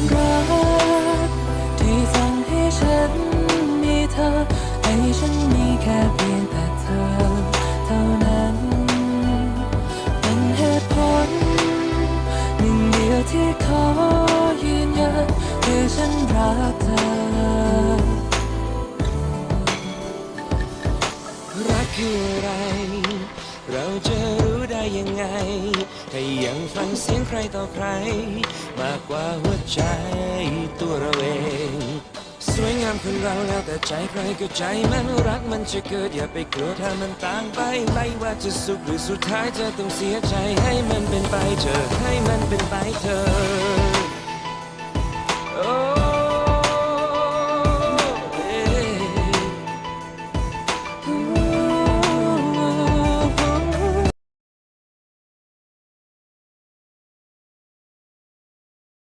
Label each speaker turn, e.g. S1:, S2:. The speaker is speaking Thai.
S1: ความรัก ที่สั่งให้ฉันมีเธอ ให้ฉันมีแค่เพียงแต่เธอ เท่านั้น เป็นเหตุผลหนึ่งเดียวที่ขอยืนยันคือฉันรักเธอ
S2: รักคืออะไร เราจะ ให้ยังไงถ้ายังฟังเสียงใครต่อใคร มากกว่าหัวใจตัวเราเอง สวยงามคนเราแล้วแต่ใจใครก็ใจมันรักมันจะเกิดอย่าไปกลัวถ้ามันต่างไปไม่ว่าจะสุขหรือสุดท้ายจะต้องเสียใจให้มันเป็นไปเธอให้มันเป็นไปเธอ